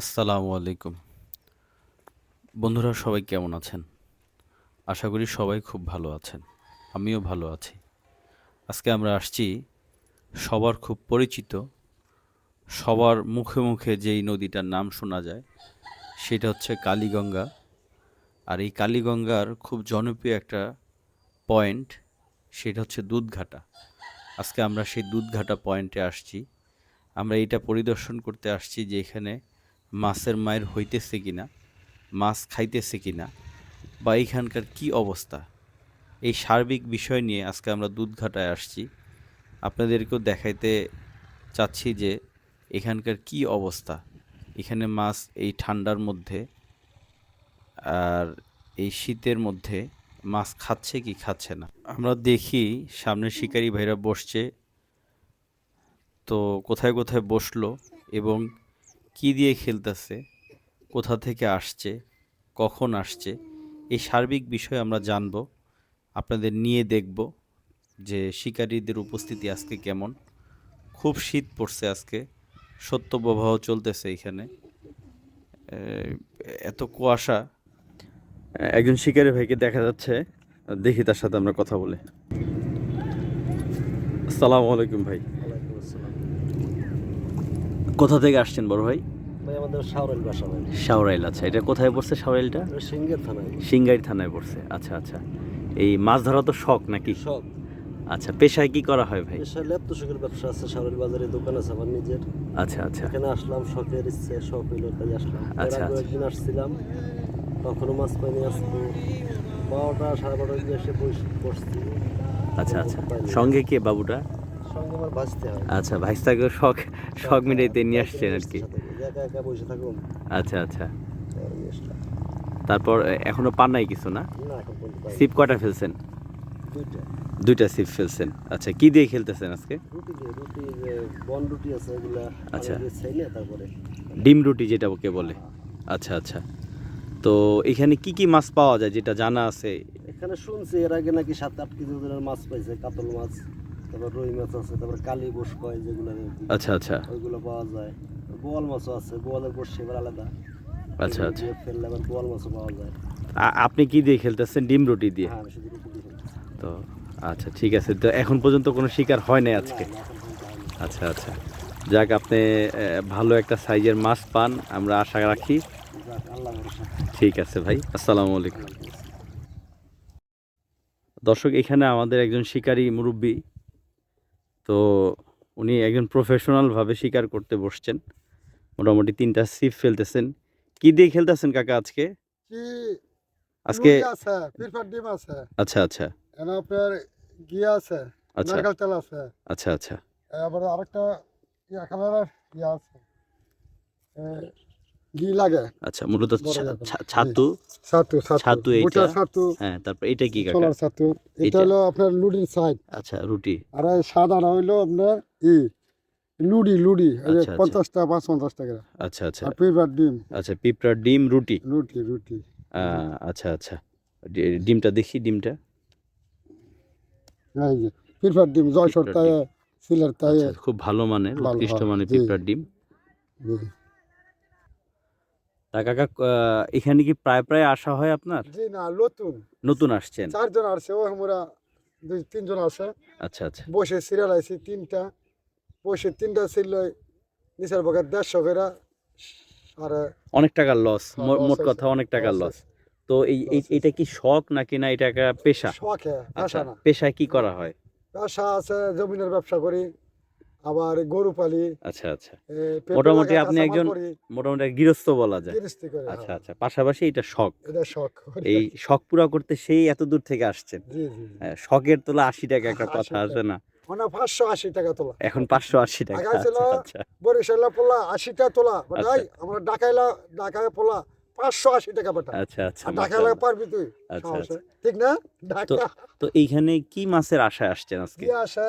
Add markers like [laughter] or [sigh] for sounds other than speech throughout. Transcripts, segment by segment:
আসসালামু আলাইকুম। বন্ধুরা, সবাই কেমন আছেন? আশা করি সবাই খুব ভালো আছেন। আমিও ভালো আছি। আজকে আমরা আসছি সবার খুব পরিচিত, সবার মুখে মুখে যেই নদীটার নাম শোনা যায়, সেটা হচ্ছে কালীগঙ্গা। আর এই কালীগঙ্গার খুব জনপ্রিয় একটা পয়েন্ট, সেটা হচ্ছে দুধঘাটা। আজকে আমরা সেই দুধঘাটা পয়েন্টে আসছি। আমরা এটা পরিদর্শন করতে আসছি যে এখানে মাছের মায়ের হইতেছে কিনা, মাছ খাইতেছে কিনা, বা এখানকার কি অবস্থা? এই সার্বিক বিষয় নিয়ে আজকে আমরা দুধঘাটায় আসছি। আপনাদেরকেও দেখাইতে চাচ্ছি যে এখানকার কি অবস্থা। এখানে মাছ এই ঠান্ডার মধ্যে আর এই শীতের মধ্যে মাছ খাচ্ছে কি খাচ্ছে না। আমরা দেখি সামনে শিকারী ভাইরা বসছে, তো কোথায় কোথায় বসল এবং কি দিয়ে খেলতেছে, কোথা থেকে আসছে, কখন আসছে, এই সার্বিক বিষয়ে আমরা জানব, আপনাদের নিয়ে দেখব যে শিকারীদের উপস্থিতি আজকে কেমন। খুব শীত পড়ছে আজকে, সত্য প্রবাহ চলতেছে এখানে। এত কুয়াশা। একজন শিকারী ভাইকে দেখা যাচ্ছে, দেখি তার সাথে আমরা কথা বলে। আসসালামু আলাইকুম ভাই। কোথা থেকে আসছেন বড় ভাই? ভাই আমাদের শাওরাইল বাসা শাওরাইল আচ্ছা এটা কোথায় পড়ছে শাওরাইলটা এটা থানায়। সিংগাইর থানায় পড়ছে আচ্ছা আচ্ছা। এই মাছ ধরা তো শখ নাকি? সব আচ্ছা পেশায় কি করা হয় ভাই? পেশায় ল্যাপটপ শখের ব্যবসা আছে শাওরাইল বাজারে দোকান আছে আমার নিজের। আচ্ছা আচ্ছা। এখানে আসলাম শখের ইচ্ছে শখ হইল তাই আসলাম। আচ্ছা, আচ্ছা। একদিন আসছিলাম তখনও মাছ পাইনি আসতো বারোটা সাড়ে বারোটা এসে বসে বসছি আচ্ছা আচ্ছা। সঙ্গে কে বাবুটা? আচ্ছা ভাইস্তাকে শখ শখ মিটাইতে নিয়ে আসছেন আর কি। আচ্ছা আচ্ছা। তারপর এখনও পান নাই কিছু না। সিপ কটা ফেলছেন? দুইটা। সিপ ফেলছেন। আচ্ছা কি দিয়ে খেলতেছেন আজকে? আচ্ছা। ডিম রুটি যেটা ওকে বলে। আচ্ছা আচ্ছা। তো এখানে কি কি মাছ পাওয়া যায় যেটা জানা আছে? এখানে শুনছি এর আগে নাকি সাত আট কেজি ওজনের মাছ পাইছে কাতল মাছ। তারপর রুই মাছ আছে তারপর কালী বস কয় যেগুলো আচ্ছা আচ্ছা। ওইগুলো পাওয়া যায়। বোয়াল মাছও আছে বোয়ালের বসে এবার আলাদা। আচ্ছা আচ্ছা। ফেললে আবার বোয়াল মাছও পাওয়া যায়। আপনি কি দিয়ে খেলতেছেন? ডিম রুটি দিয়ে? হ্যাঁ। তো আচ্ছা ঠিক আছে। তো এখন পর্যন্ত কোনো শিকার হয় নাই আজকে। আচ্ছা আচ্ছা। যাক আপনি ভালো একটা সাইজের মাছ পান আমরা আশা রাখি। ঠিক আছে ভাই আসসালামু আলাইকুম। দর্শক এখানে আমাদের একজন শিকারী মুরব্বী তো উনি একজন প্রফেশনালভাবে শিকার করতে বসছেন। মোটামুটি তিনটা সিপ ফেলতেছেন। কি দিয়ে খেলতেছেন কাকা আজকে? আজকে আচ্ছা আচ্ছা। এখানে আপনার গিয়া আছে আচ্ছা। নারকেল তেল আছে। আচ্ছা আচ্ছা। আবার আরেকটা ইয়া কালারের ইয়া আছে। এ, ঘি লাগে। আচ্ছা মূলত ছাতু? ছাতু ছাতু এইটা? ছাতু। হ্যাঁ তারপর এটা কি কাকা? সোলার ছাতু। এটা হলো আপনার লুডির সাইড। আচ্ছা রুটি। আর সাদাটা হইল আপনার ই লুডি লুডি এই যে আচ্ছা, আচ্ছা। পঞ্চাশ টাকা পাঁচ পঞ্চাশ টাকা আচ্ছা আচ্ছা। আর পিরফার ডিম। আচ্ছা পিঁপড়ার ডিম রুটি? রুটি রুটি। আচ্ছা আচ্ছা। ডিমটা দেখি ডিমটা। পিরফার ডিম জয়সর তাই সিলের তাই আচ্ছা, খুব ভালো মানে উৎকৃষ্ট জি। পিঁপড়ার ডিম। তা কাকা এখানে কি প্রায় প্রায় আসা হয় আপনার? জি না নতুন। নতুন আসছেন। চারজন আসছে ও আমরা দুই তিনজন আছে আচ্ছা আচ্ছা। বসে সিরিয়াল আইছি তিনটা। বসে তিনটা ছিল নিচের বকে দেড়শো করে। আর অনেক টাকার লস হ্যাঁ, মোট কথা অনেক টাকার লস তো এই এটা কি শখ নাকি না এটা একটা পেশা? শখে আচ্ছা পেশা না। পেশায় কি করা হয়? পেশা আছে জমিনের ব্যবসা করি। আবার গরু পালি আচ্ছা আচ্ছা। মোটামুটি আপনি একজন মোটামুটি গৃহস্থ বলা যায়। আচ্ছা হ্যাঁ। আচ্ছা পাশাপাশি এটা শখ। এটা শখ। এই শখ পুরা করতে সেই এত দূর থেকে আসছেন। জি জি জি। হ্যাঁ, শখের তোলা আশি টাকা একটা কথা আছে না? মানে পাঁচশো আশি টাকা তোলা। এখন পাঁচশো আশি টাকা আচ্ছা আচ্ছা। বরিশালা পোলা আশিটা তোলা। মানে আচ্ছা। আমরা ঢাকাইলা ঢাকায় পোলা পাঁচশো আশি টাকা পাঠা আচ্ছা আচ্ছা পারবি তুই। আচ্ছা, আচ্ছা। ঠিক না? ঢাকা। তো এইখানে কি মাছের আশায় আসছেন আজকে? কি আসে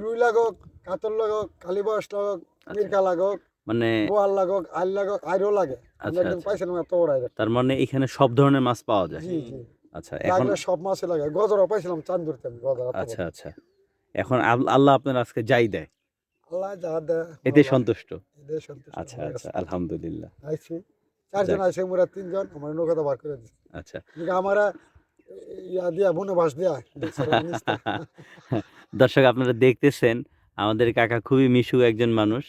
রুই লাগক কাতল লাগক কালীবাস লাগক মিরকা লাগক মানে বোয়াল লাগক আইল লাগক আইরও লাগে। আমরা আচ্ছা, একদিন আচ্ছা। পাইছিলাম এত বড় আইর তার মানে এখানে সব ধরনের মাছ পাওয়া যায়। জি জি। আচ্ছা এখন সব মাছই লাগে। গজরও পাইছিলাম চান্দুরতে আমি গজর আচ্ছা আচ্ছা। এখন আল্লাহ আপনার আজকে যাই দেয়। আল্লাহ যা দেয় এতে সন্তুষ্ট। এটাই সন্তুষ্ট। আচ্ছা আচ্ছা আলহামদুলিল্লাহ। আইছি। চারজন। আইছে মোরা তিনজন আমার নৌকাটা বার করে দিচ্ছে আচ্ছা। আমারা ইয়া দিয়া বনবাস দিয়া। [laughs] দর্শক আপনারা দেখতেছেন আমাদের কাকা খুবই মিশুক একজন মানুষ।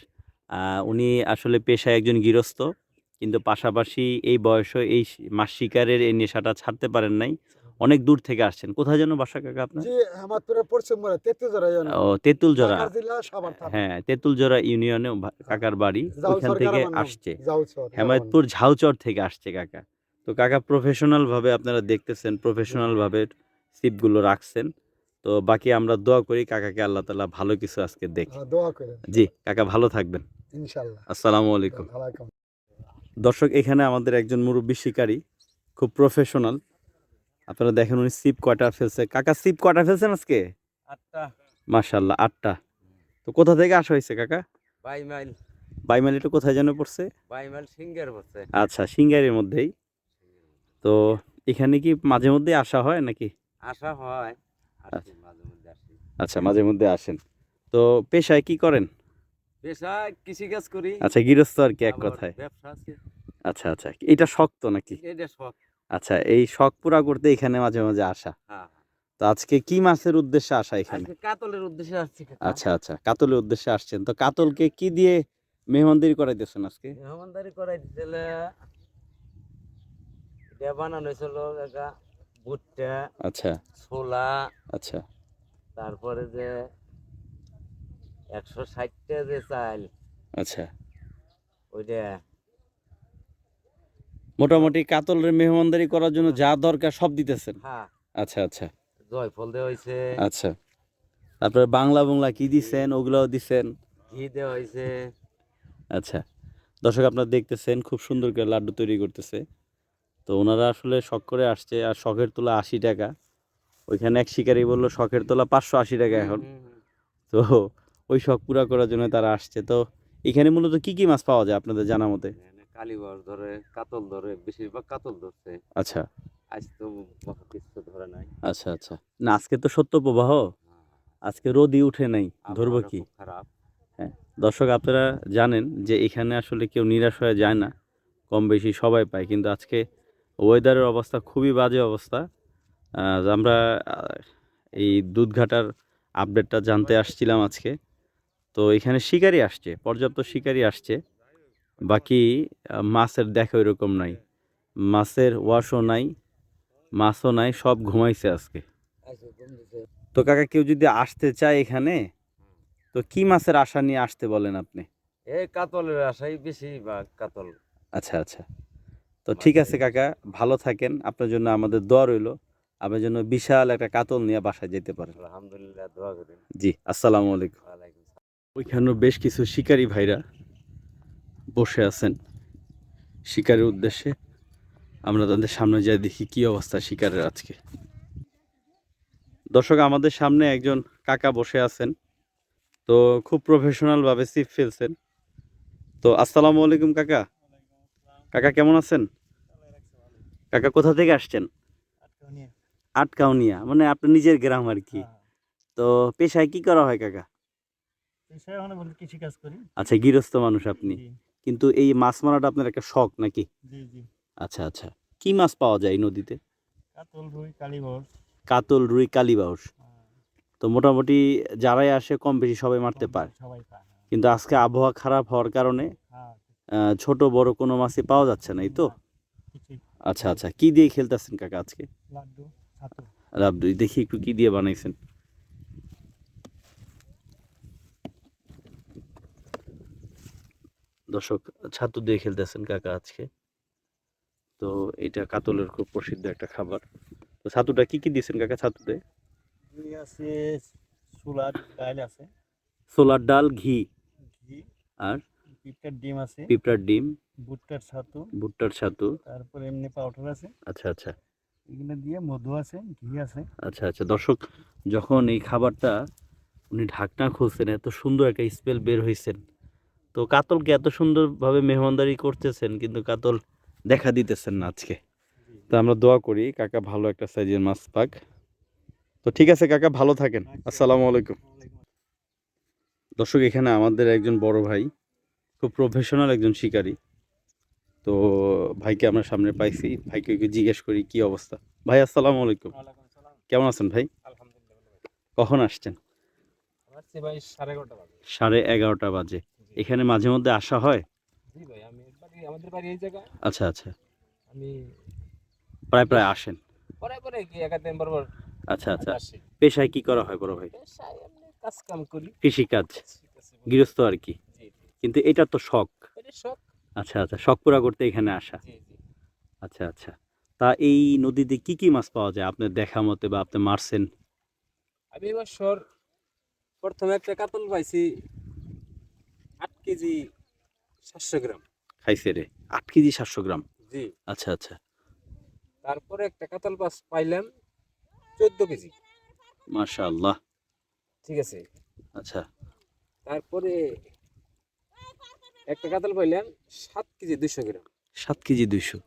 আহ, উনি আসলে পেশায় একজন গৃহস্থ কিন্তু পাশাপাশি এই বয়সে এই মাছ শিকারের এই নেশাটা ছাড়তে পারেন নাই। অনেক দূর থেকে আসছেন। কোথায় যেন বাসা কাকা আপনার? আমার ও তেঁতুল জোড়া হ্যাঁ তেঁতুল জোড়া ইউনিয়নে কাকার বাড়ি। ওইখান থেকে আসছে। হেমায়তপুর ঝাউচর থেকে আসছে কাকা। তো কাকা প্রফেশনাল ভাবে আপনারা দেখতেছেন প্রফেশনাল ভাবে সিপগুলো রাখছেন। তো বাকি আমরা দোয়া করি কাকাকে আল্লাহ তালা ভালো কিছু আজকে দেখি। হ্যাঁ, দোয়া করেন। জি কাকা ভালো থাকবেন। আসসালামু আলাইকুম। দর্শক এখানে আমাদের একজন মুরব্বী শিকারী খুব প্রফেশনাল আপনারা দেখেন উনি সিপ কয়টা ফেলছে। কাকা সিপ কয়টা ফেলছেন আজকে? আটটা। মাশাল্লাহ আটটা। তো কোথা থেকে আসা হয়েছে কাকা? বাই মাইল বাইমাল এটা কোথায় যেন পড়ছে? বাই মাইল সিঙ্গের বসে আচ্ছা সিঙ্গারের মধ্যেই। তো এখানে কি মাঝে মধ্যে আসা হয় নাকি? আসা হয়। আচ্ছা। মাঝে মধ্যে আচ্ছা আসেন। তো পেশায় কি করেন? পেশা কৃষি কাজ করি। আচ্ছা গৃহস্থ আর কি এক কথায়? আচ্ছা আচ্ছা এটা শক্ত নাকি? এটা শখ আচ্ছা এই শখ পুরা করতে এখানে মাঝে মাঝে আসা। হ্যাঁ তো আজকে কি মাছের উদ্দেশ্যে আসা এখানে? কাতলের উদ্দেশ্যে আসছি আচ্ছা আচ্ছা কাতলের উদ্দেশ্যে আসছেন। তো কাতলকে কি দিয়ে মেহমানদারি করাইতেছেন আজকে? মেহমানদারি করাই দিছিলে এটা বানানো হয়েছিল ভুট্টা আচ্ছা। ছোলা আচ্ছা। তারপরে যে একশো ষাটটা যে চাল আচ্ছা। ওইটা। মোটামুটি কাতলের মেহমানদারি করার জন্য যা দরকার সব দিতেছেন? হ্যাঁ। আচ্ছা আচ্ছা। জয়ফল দেওয়া হয়েছে আচ্ছা। তারপরে বাংলা বাংলা কি দিছেন? ওগুলাও দিছেন? ঘি দেওয়া হয়েছে আচ্ছা। দর্শক আপনারা দেখতেছেন খুব সুন্দর করে লাড্ডু তৈরি করতেছে। তো ওনারা আসলে শখ করে আসছে আর শখের তোলা আশি টাকা। ওইখানে এক শিকারি বলল শখের তোলা পাঁচশো আশি টাকা এখন। তো ওই শখ পুরা করার জন্য তারা আসছে। তো এখানে মূলত কি কি মাছ পাওয়া যায় আপনাদের জানা মতে? এখানে ধরে কাতল ধরে বেশিরভাগ কাতল ধরছে। আচ্ছা। আজ তো কিছু ধরে নাই। আচ্ছা আচ্ছা। না আজকে তো সত্য প্রবাহ। আজকে রোদই উঠে নাই। ধরবো কি? খারাপ। দর্শক আপনারা জানেন যে এখানে আসলে কেউ নিরাশ হয়ে যায় না। কম বেশি সবাই পায়। কিন্তু আজকে ওয়েদারের অবস্থা খুবই বাজে অবস্থা। আমরা এই দুধঘাটার আপডেটটা জানতে আসছিলাম আজকে। তো এখানে শিকারি আসছে পর্যাপ্ত শিকারি আসছে। বাকি মাছের দেখা ওইরকম নাই। মাছের ওয়াশও নাই মাছও নাই সব ঘুমাইছে আজকে। দিছে। তো কাকা কেউ যদি আসতে চায় এখানে তো কি মাছের আশা নিয়ে আসতে বলেন আপনি? এই কাতলের আশাই বেশি বা কাতল। আচ্ছা আচ্ছা। তো ঠিক আছে কাকা ভালো থাকেন। আপনার জন্য আমাদের দোয়া রইল। আপনার জন্য বিশাল একটা কাতল নিয়ে বাসায় যেতে পারেন। আলহামদুলিল্লাহ দোয়া করেন। জি আসসালামু আলাইকুম। ওইখানেও বেশ কিছু শিকারী ভাইরা বসে আছেন। শিকারের উদ্দেশ্যে আমরা তাদের সামনে যাই দেখি কি অবস্থা শিকারের আজকে। দর্শক আমাদের সামনে একজন কাকা বসে আছেন। তো খুব প্রফেশনাল ভাবে সিপ ফেলছেন। তো আসসালামু আলাইকুম কাকা। কাকা কেমন আছেন? কাকা কোথা থেকে আসছেন? আটকাউনিয়া। মানে আপনার নিজের গ্রাম আর কি। তো পেশায় কি করা হয় কাকা? আচ্ছা গৃহস্থ মানুষ আপনি। কিন্তু এই মাছ মারাটা আপনার একটা শখ নাকি? আচ্ছা আচ্ছা। কি মাছ পাওয়া যায় নদীতে? কাতল রুই কালীবর কাতল রুই কালীবাউস তো মোটামুটি যারাই আসে কম বেশি সবাই মারতে পারে। হ্যাঁ। কিন্তু আজকে আবহাওয়া খারাপ হওয়ার কারণে হ্যাঁ ছোট বড় কোনো মাছই পাওয়া যাচ্ছে না এই তো? আচ্ছা আচ্ছা। কি দিয়ে খেলতেছেন কাকা আজকে? রাবদুই দেখি একটু কি দিয়ে বানাইছেন। দর্শক ছাতু দিয়ে খেলতেছেন কাকা আজকে। তো এটা কাতলের খুব প্রসিদ্ধ একটা খাবার। তো ছাতুটা কি কি দিয়েছেন কাকা ছাতুতে? সোলার ডাল আছে। ছোলার ডাল ঘি। ঘি। আর? পিঁপড়ার ডিম আছে পিঁপড়ার ডিম ভুট্টার ছাতু ভুট্টার ছাতু। তারপরে এমনি পাউডার আছে। আচ্ছা আচ্ছা। এগুলো দিয়ে মধু আছে ঘি আছে। আচ্ছা আচ্ছা। দর্শক যখন এই খাবারটা উনি ঢাকনা খুলছেন এত সুন্দর একটা স্মেল বের হয়েছেন তো কাতলকে এত সুন্দরভাবে মেহমানদারি করতেছেন কিন্তু কাতল দেখা দিতেছেন না আজকে। তো আমরা দোয়া করি কাকা ভালো একটা সাইজের মাছ পাক। তো ঠিক আছে কাকা ভালো থাকেন। আসসালামু আলাইকুম। দর্শক এখানে আমাদের একজন বড় ভাই খুব প্রফেশনাল একজন শিকারী। তো ভাইকে আমরা সামনে পাইছি ভাইকে জিজ্ঞেস করি কি অবস্থা? ভাই আসসালামু আলাইকুম। কেমন আছেন ভাই? কখন আসছেন? ভাই সাড়ে এগারোটা বাজে। এখানে মাঝে মধ্যে আসা হয়? আচ্ছা আচ্ছা। প্রায় প্রায় আসেন? আচ্ছা আচ্ছা। পেশায় কি করা হয় বড় ভাই? কাজ কৃষিকাজ। গৃহস্থ আর কি? কিন্তু এটা তো শখ। শখ। আচ্ছা আচ্ছা শখ পুরা করতে এখানে আসা। আচ্ছা আচ্ছা। তা এই নদীতে কি কি মাছ পাওয়া যায় আপনার দেখা মতে বা আপনি মারছেন? আমি এবছর প্রথমে একটা কাতল পাইছি আট কেজি সাতশো গ্রাম। খাইছে রে আট কেজি সাতশো গ্রাম? জি। আচ্ছা আচ্ছা। তারপরে একটা কাতল মাছ পাইলাম চোদ্দ কেজি। মাশাআল্লাহ। ঠিক আছে। আচ্ছা। তারপরে একটা কাতল পাইলাম সাত কেজি দুশো গ্রাম। সাত কেজি দুইশো?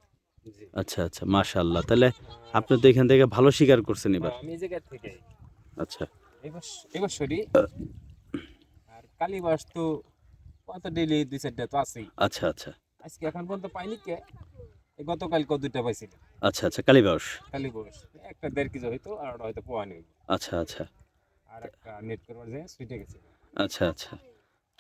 আচ্ছা আচ্ছা মাশা আল্লাহ তাহলে আপনি তো এখান থেকে ভালো শিকার করছেন এবার। আমি জায়গা থেকে। আচ্ছা। এবছরই আর কালীবাস তো কত ডেলি দুই চারটা তো আছেই। আচ্ছা আচ্ছা। আজকে এখন পর্যন্ত পাইনি কে? গতকাল কত দুইটা পাইছিল আচ্ছা আচ্ছা কালীবাস কালীবাস একটা দেড় কেজি হয়তো আর হয়তো পোয়া নেই। আচ্ছা আচ্ছা। আর একটা নেট করবার যায় সুইটে গেছে আচ্ছা আচ্ছা।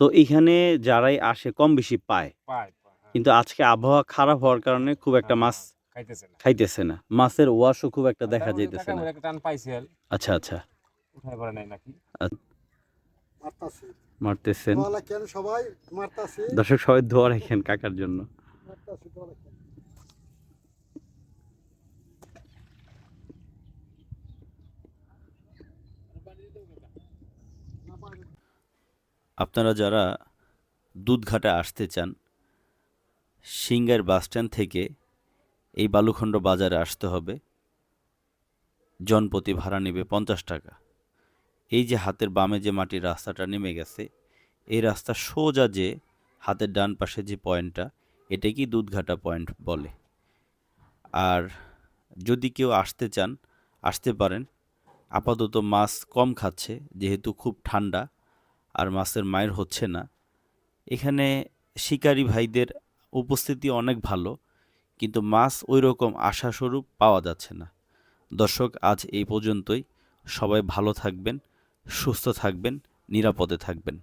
তো এখানে যারাই আসে কম বেশি পায়। হ্যাঁ। কিন্তু আজকে আবহাওয়া খারাপ হওয়ার কারণে খুব একটা মাছ খাইতেছে না। খাইতেছে না। মাছের ওয়াশও খুব একটা দেখা যাইতেছে না। আচ্ছা আচ্ছা। মারতাছি। মারতেছেন। দর্শক সবাই ধোয়া রাখেন কাকার জন্য। আপনারা যারা দুধঘাটে আসতে চান সিঙ্গার বাসস্ট্যান্ড থেকে এই বালুখণ্ড বাজারে আসতে হবে। জনপতি ভাড়া নেবে পঞ্চাশ টাকা। এই যে হাতের বামে যে মাটির রাস্তাটা নেমে গেছে, এই রাস্তা সোজা যে হাতের ডান পাশে যে পয়েন্টটা, এটাকেই দুধঘাটা পয়েন্ট বলে। আর যদি কেউ আসতে চান, আসতে পারেন। আপাতত মাছ কম খাচ্ছে, যেহেতু খুব ঠান্ডা। আর মাছের মায়ের হচ্ছে না। এখানে শিকারী ভাইদের উপস্থিতি অনেক ভালো, কিন্তু মাছ ওই রকম আশাস্বরূপ পাওয়া যাচ্ছে না। দর্শক, আজ এই পর্যন্তই। সবাই ভালো থাকবেন, সুস্থ থাকবেন, নিরাপদে থাকবেন।